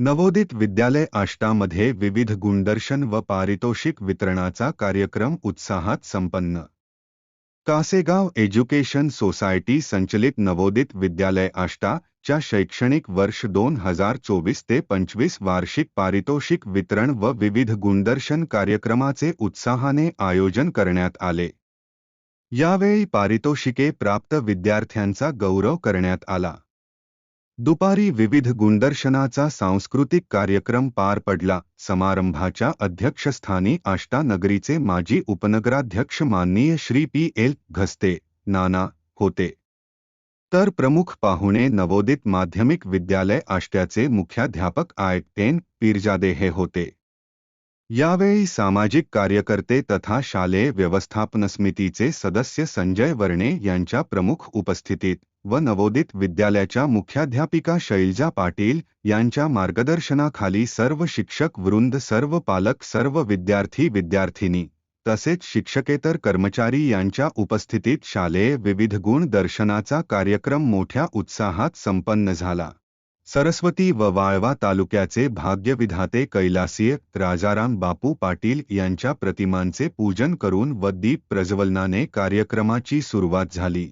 नवोदित विद्यालय आष्टामध्ये विविध गुणदर्शन व पारितोषिक वितरणाचा कार्यक्रम उत्साहात संपन्न. कासेगाव एज्युकेशन सोसायटी संचलित नवोदित विद्यालय आष्टा च्या शैक्षणिक वर्ष दोन हजार चोवीस ते पंचवीस वार्षिक पारितोषिक वितरण व विविध गुणदर्शन कार्यक्रमाचे उत्साहाने आयोजन करण्यात आले. यावेळी पारितोषिके प्राप्त विद्यार्थ्यांचा गौरव करण्यात आला. दुपारी विविध गुणदर्शनाचा सांस्कृतिक कार्यक्रम पार पडला. समारंभाच्या अध्यक्षस्थानी आष्टा नगरीचे माजी उपनगराध्यक्ष माननीय श्री पी एल घस्ते नाना होते. तर प्रमुख पाहुणे नवोदित माध्यमिक विद्यालय आष्ट्याचे मुख्याध्यापक आय एन पीरजादे हे होते. यावेळी सामाजिक कार्यकर्ते तथा शालेय व्यवस्थापन समितीचे सदस्य संजय वर्णे यांच्या प्रमुख उपस्थितीत व नवोदित विद्यालयाच्या मुख्याध्यापिका शैलजा पाटील यांच्या मार्गदर्शनाखाली सर्व शिक्षक वृंद सर्व पालक सर्व विद्यार्थी विद्यार्थिनी तसेच शिक्षकेतर कर्मचारी यांच्या उपस्थितीत शालेय विविध गुण दर्शनाचा कार्यक्रम मोठ्या उत्साहात संपन्न झाला. सरस्वती व वाळवा तालुक्याचे भाग्यविधाते कैलासीय राजाराम बापू पाटील यांच्या प्रतिमांचे पूजन करून व दीप प्रज्वलनाने कार्यक्रमाची सुरुवात झाली.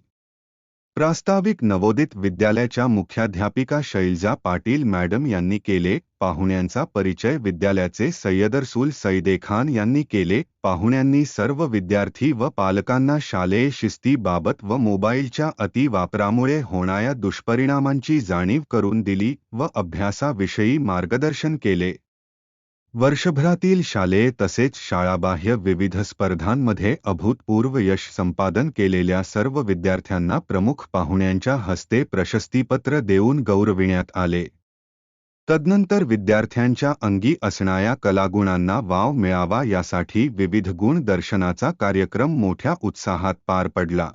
प्रास्ताविक नवोदित विद्यालयाच्या मुख्याध्यापिका शैलजा पाटील मॅडम यांनी केले पाहुण्यांचा परिचय. विद्यालयाचे सय्यदरसूल सैदेखान यांनी केले पाहुण्यांनी सर्व विद्यार्थी व पालकांना शालेय शिस्तीबाबत व मोबाईलच्या अतिवापरामुळे होणाऱ्या दुष्परिणामांची जाणीव करून दिली व अभ्यासाविषयी मार्गदर्शन केले. वर्षभरातील शालेय तसेच शाळाबाह्य विविध स्पर्धांमध्ये अभूतपूर्व यश संपादन केलेल्या सर्व विद्यार्थ्यांना प्रमुख पाहुण्यांच्या हस्ते प्रशस्तीपत्र देऊन गौरविण्यात आले. तदनंतर विद्यार्थ्यांच्या अंगी असणाऱ्या कलागुणांना वाव मिळावा यासाठी विविध गुण दर्शनाचा कार्यक्रम मोठ्या उत्साहात पार पडला.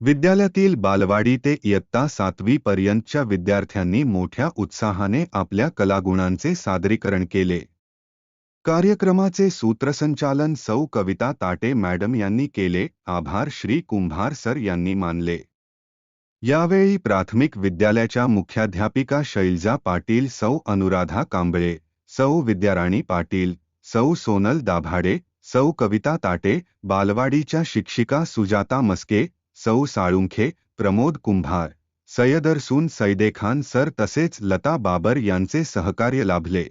विद्यालयातील बालवाडी ते इयत्ता सातवी पर्यंतच्या विद्यार्थ्यांनी मोठ्या उत्साहाने आपल्या कलागुणांचे सादरीकरण केले. कार्यक्रमाचे सूत्रसंचालन सौ कविता ताटे मॅडम यांनी केले आभार श्री कुंभार सर यांनी मानले. यावेळी प्राथमिक विद्यालयाच्या मुख्याध्यापिका शैलजा पाटील सौ अनुराधा कांबळे सौ विद्याराणी पाटील सौ सोनल दाभाडे सौ कविता ताटे बालवाडीच्या शिक्षिका सुजाता मस्के सौ साळुंखे प्रमोद कुंभार सय्यदरसून सैदेखान सर तसेच लता बाबर यांचे सहकार्य लाभले.